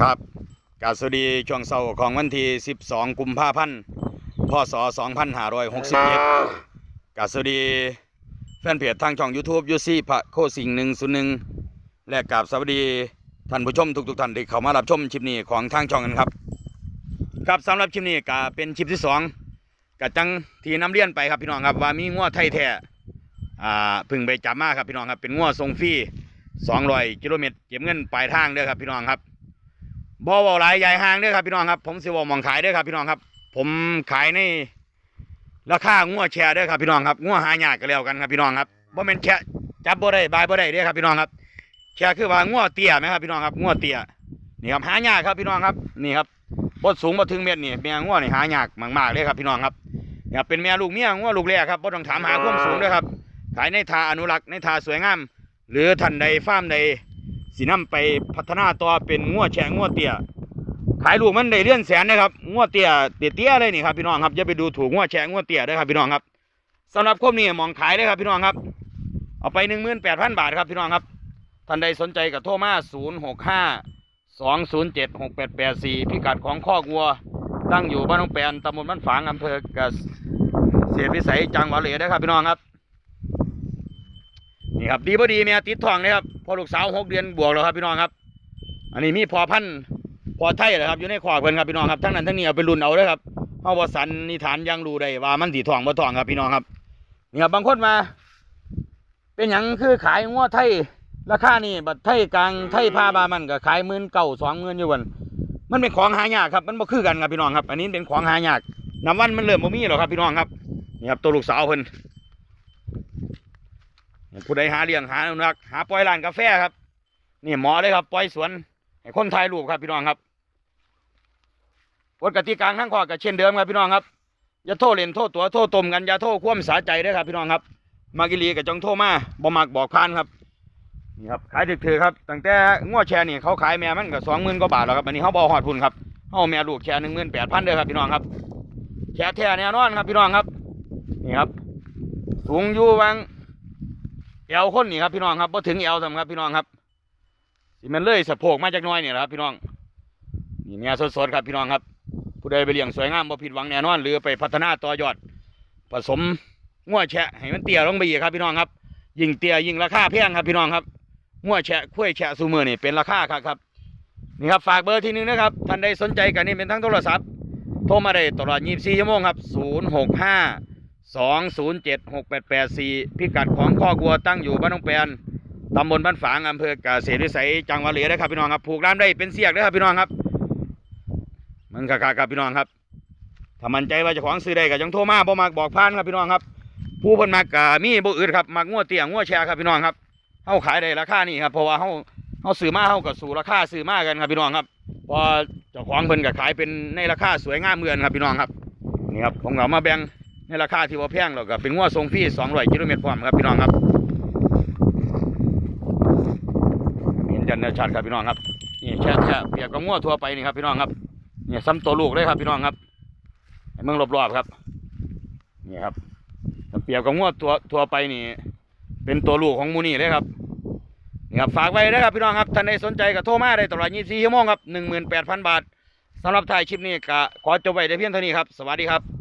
ครับกาสวัสดีช่วงเสาร์ของวันที่ 12 กุมภาพันธ์ พศ 2567กาสวัสดีแฟนเพจทางช่อง YouTube ยูซี่พระโคสิง101และกับสวัสดีท่านผู้ชมทุกๆท่านที่เข้ามารับชมคลิปนี้ของทางช่องกันครับครับสำหรับคลิปนี้ก็เป็นคลิปที่2กับจังที่นำเรียนไปครับพี่น้องครับว่ามีงัวไทยแท้อ่าพึ่งไปจับมาครับพี่น้องครับเป็นงัวทรงฟรี200กิโลเมตรเก็บเงินปลายทางเด้อครับพี่น้องครับ บ่เว้าหลายใหญ่ห่างเด้อครับพี่น้องครับผมสิเว้ามองขายเด้อครับพี่น้องครับ ผมขายในราคางัวแชร์เด้อครับพี่น้องครับงัวหายากก็แล้วกันครับพี่น้องครับบ่แม่นแค่จับบ่ได้บายบ่ได้เด้อครับพี่น้องครับแค่คือว่างัวเตี้ยไหมครับพี่น้องครับงัวเตี้ยนี่ครับหายากครับพี่น้องครับนี่ครับบ่สูงบ่ถึงเมตรนี่แม่งัวนี่หายากมากๆเลยครับพี่น้องครับนี่ครับเป็นแม่ลูกเมียงัวลูกแรกครับบ่ต้องถามหาความสูงด้อครับขายในทาอนุรักษ์ในทาสวยงาม หรือท่านใดฟาร์มใด สินำไปพัฒนาต่อเป็นงัวแฉะงัวเตี้ยขายลูกมันได้เลื่อนแสนนะครับงัวเตี้ยเตี้ยเตี้ยเลยนี่ครับพี่น้องครับอย่าไปดูถูกงัวแฉะงัวเตี้ยด้อครับพี่น้องครับสำหรับคมนี้มองขายเลยครับพี่น้องครับ เอาไปหนึ่งหมื่นแปดพันบาทครับพี่น้องครับท่านใดสนใจกับโทรมาศูนย์หกห้าสองศูนย์เจ็ดหกแปดแปดสี่พิกัดของข้อกวัว ตั้งอยู่บ้านน้องแปนตำบลบ้านฝางอำเภอเกษตรวิสัยจังหวัดเลยนะครับพี่น้องครับ นี่ครับดีพอดีเมียติดทองเลยครับพอลูกสาวหกเดือนบวกแล้วครับพี่น้องครับ อันนี้มีพอพันพอไทยเหรอครับอยู่ในขวากเพิ่นครับพี่น้องครับทั้งนั้นทั้งนี้เอาไปรุ่นเอาเลยครับเฮาบ่สันนิฐานยังรู้ได้ว่ามันสิทองบ่ทองครับพี่น้องครับนี่ครับบางคนมา เป็นหยังคือขายงัวไทยราคานี่บัดไทยกลางไทยพาบามันก็ขายหมื่นเก้าสองหมื่นอยู่วันมันเป็นของหายากครับมันบ่คือกันครับพี่น้องครับ อันนี้เป็นของหายากน้ำวันมันเริ่มบ่มีหรอครับพี่น้องครับนี่ครับตัวลูกสาวเพิ่น ผู้ใดหาเลี้ยงหาอนุรักษ์หาปล่อยร้านกาแฟครับ นี่หมอเลยครับปล่อยสวนให้คนถ่ายรูปครับพี่น้องครับกฎกติกาทั้งข้อก็เช่นเดิมครับพี่น้องครับอย่าโทษเล่นโทษตัวโทษตมกันอย่าโทษความสาใจด้อครับพี่น้องครับ มากิลีกับจงโทษมาบ่มักบอกพานครับนี่ครับขายถึกๆครับตั้งแต่งวดแชร์นี่เขาขายแม่มันก็สองหมื่นกว่าบาทแล้วครับอันนี้เขาบอหอดพุ่นครับเขาแม่ลูกแชร์หนึ่งหมื่นแปดพันเด้อครับพี่น้องครับแชร์แท้แน่นอนครับพี่น้องครับนี่ครับสูงอยู่วัง เอวคนนี่ครับพี่น้องครับพอถึงเอวสำครับพี่น้องครับสิมันเลยสะโพกมาจากน้อยนี่แหละครับพี่น้องนี่เมียสดๆครับพี่น้องครับ ผู้ใดไปเลี้ยงสวยงามบ่ผิดหวังแน่นอนหรือไปพัฒนาต่อยอด ผสมง้วแฉะให้มันเตี้ยลงไปอีกครับพี่น้องครับยิ่งเตี้ยยิ่งราคาแพงครับพี่น้องครับง้วแฉะคุ้ยแฉะสูมือนี่เป็นราคาครับครับนี่ครับฝากเบอร์ที่หนึ่งนะครับท่านใดสนใจกันนี่เป็นทั้งโทรศัพท์โทรมาได้ตลอด 24 ชั่วโมงครับ 065 สองศูนย์เจ็ดหกแปดแปดสี่พิกัดของข้อกัวตั้งอยู่บ้านน้องแปนตำบลบ้านฝางอำเภอกเกษตรวิสัยจังหวัดเลยนะครับพี่น้องครับผูกร้านได้เป็นเสียกนะครับพี่น้องครับ มันคักๆครับพี่น้องครับถ้ามั่นใจว่าจะของซื้อได้ก็ยังโทรมาบ่มากบอกพานครับพี่น้องครับ ผู้เพิ่นมากกมีบ่อื่นครับมักงัวเตียงัวแชร์ครับพี่น้องครับเฮาขายได้ราคานี่ครับเพราะว่าเฮาเฮาซื้อมาเฮาก็สู่ราคาซื้อมากันครับพี่น้องครับพอเจ้าของเพิ่นก็ขายเป็นในราคาสวยงามเมือนครับพี่น้องครับนี่ครับผมก็เอามาแบ่ง ในราคาที่ว่าแพงแล้วก็เป็นงัวทรงฟรี200กิโลเมตรพร้อมครับพี่น้องครับเห็นจันทร์ชัดครับพี่น้องครับนี่แช่แช่เปียบกับงัวทั่วไปนี่ครับพี่น้องครับนี่ซ้ำตัวลูกเลยครับพี่น้องครับให้เมืองรอบๆครับนี่ครับเปียบกับงัวตัวทั่วไปนี่ เป็นตัวลูกของมูนี่เลยครับนี่ครับฝากไว้นะครับพี่น้องครับท่านใดสนใจก็โทรมาได้ตลอด 24 ชั่วโมงครับ 18,000 บาทสำหรับถ่ายคลิปนี้ก็ขอจบไว้ได้เพียงเท่านี้ครับ สวัสดีครับ